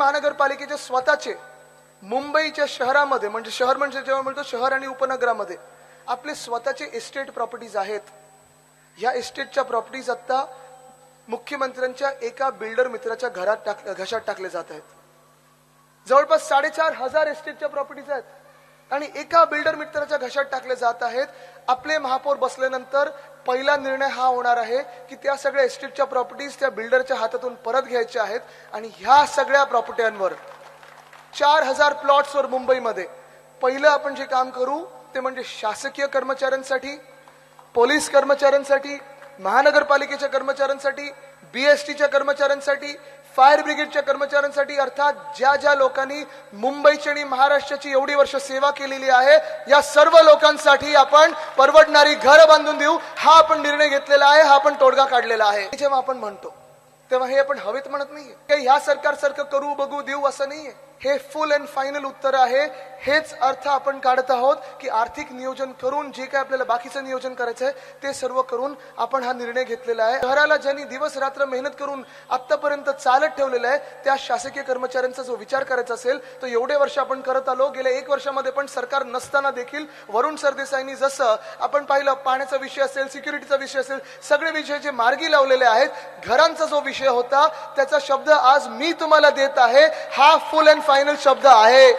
महानगरपालिकेचे स्वतःचे मुंबईच्या शहरामध्ये म्हणजे शहर म्हणजे जेव्हा म्हणतो शहर आणि उपनगरामध्ये आपले स्वतःचे इस्टेट प्रॉपर्टीज आहेत. या इस्टेटच्या प्रॉपर्टीज आता मुख्यमंत्र्यांच्या एका बिल्डर मित्राच्या घरात टाक घशात टाकले जात आहेत. जवळपास साडेचार हजार एस्टेटच्या प्रॉपर्टीज आहेत. आणि एका बिल्डर मित्राच्या घशात टाकले जात आहेत. आपले महापौर बसल्यानंतर पहिला निर्णय हा होणार आहे की त्या सगळ्या एस्टेटच्या प्रॉपर्टीज त्या बिल्डरच्या हातातून परत घ्यायच्या आहेत आणि ह्या सगळ्या प्रॉपर्ट्यांवर चार हजार प्लॉट्सवर मुंबईमध्ये. पहिलं आपण जे काम करू ते म्हणजे शासकीय कर्मचाऱ्यांसाठी पोलीस कर्मचाऱ्यांसाठी महानगरपालिकेच्या कर्मचाऱ्यांसाठी बीएसटीच्या कर्मचाऱ्यांसाठी फायर ब्रिगेडच्या कर्मचाऱ्यांसाठी अर्थात ज्या ज्या लोकांनी मुंबईची आणि महाराष्ट्राची एवढी वर्ष सेवा केलेली आहे या सर्व लोकांसाठी आपण परवडणारी घर बांधून देऊ. हा आपण निर्णय घेतलेला आहे हा आपण तोडगा काढलेला आहे. जेव्हा आपण म्हणतो तेव्हा हे आपण हवेत म्हणत नाहीये. काही ह्या सरकारसारखं करू बघू देऊ असं नाहीये. हे फुल अँड फायनल उत्तर आहे. हेच अर्थ आपण काढत आहोत की आर्थिक नियोजन करून जे काय आपल्याला बाकीचं नियोजन करायचं आहे ते सर्व करून आपण हा निर्णय घेतलेला आहे. शहराला ज्यांनी दिवस रात्र मेहनत करून आतापर्यंत चालत ठेवलेलं आहे त्या शासकीय कर्मचाऱ्यांचा जो विचार करायचा असेल तो एवढे वर्ष आपण करत आलो. गेल्या एक वर्षामध्ये पण सरकार नसताना देखील वरुण सरदेसाईंनी जसं आपण पाहिलं पाण्याचा विषय असेल सिक्युरिटीचा विषय असेल सगळे विषय जे मार्गी लावलेले आहेत घरांचा जो विषय विषय होता. त्याचा शब्द आज मी तुम्हाला देत आहे. हा फुल अँड फायनल शब्द आहे.